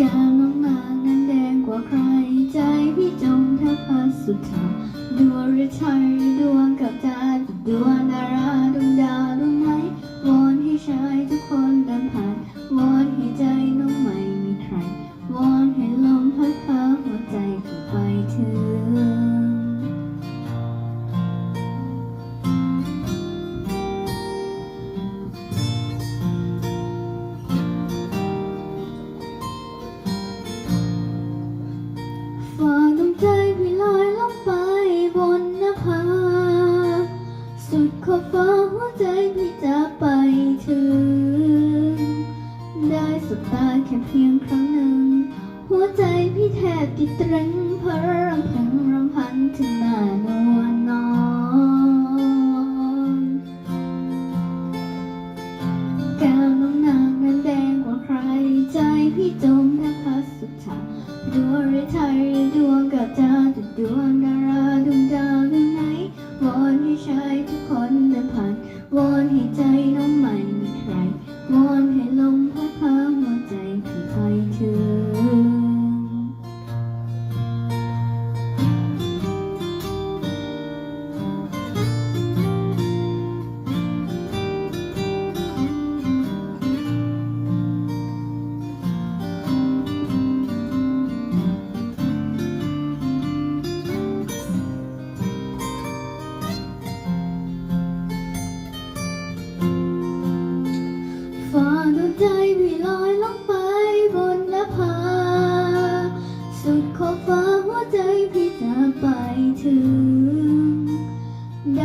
แก้มน้องนางนั้นแดงกว่าใคร ใจพี่จงแทบพัสสุดทาดวงหรือใช่ดวงกับตาดวงดาราดวงดาวดวงไหนวอนให้ชายทุกคนเดินผ่านวอนให้ใจน้องไม่มีใครวอนให้ลมพัดพาหัวใจพี่ไปถึง ฝากดวงใจพี่ลอยล่องไปบนนภาสุดขอบฟ้าหัวใจพี่จะไปถึง ได้สบตาแค่เพียงครั้งหนึ่ง หัวใจพี่แทบติดตรึงเพราะรำพึงรำพันถึงหน้านวลนองแก้วน้องนางนั้นแดงกว่าใคร ใจพี่จมแทบพัดสุดทางดวงหรือไทยดว ว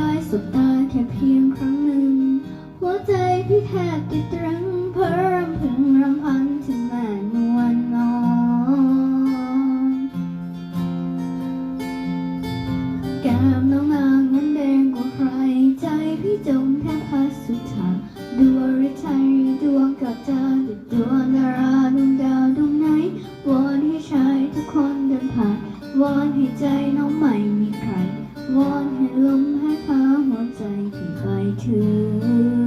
ได้สุดตาแค่เพียงครั้งหนึ่ง หัวใจพี่แทบติดตรึงเพิ่มพึงรำพันถึงแม่นวลนอนแก้มน้องนางนั้นแดงกว่าใคร ใจพี่จมแทบพัดสุดทางดวงฤทัยดวงกับตาติดดวงดาราดวงดาวดวงไหนวอนให้ชายทุกคนเดินผ่านวอนให้ใจน้องใหม่มีใคร วอนให้ลมให้พาหัวใจที่ไปถึง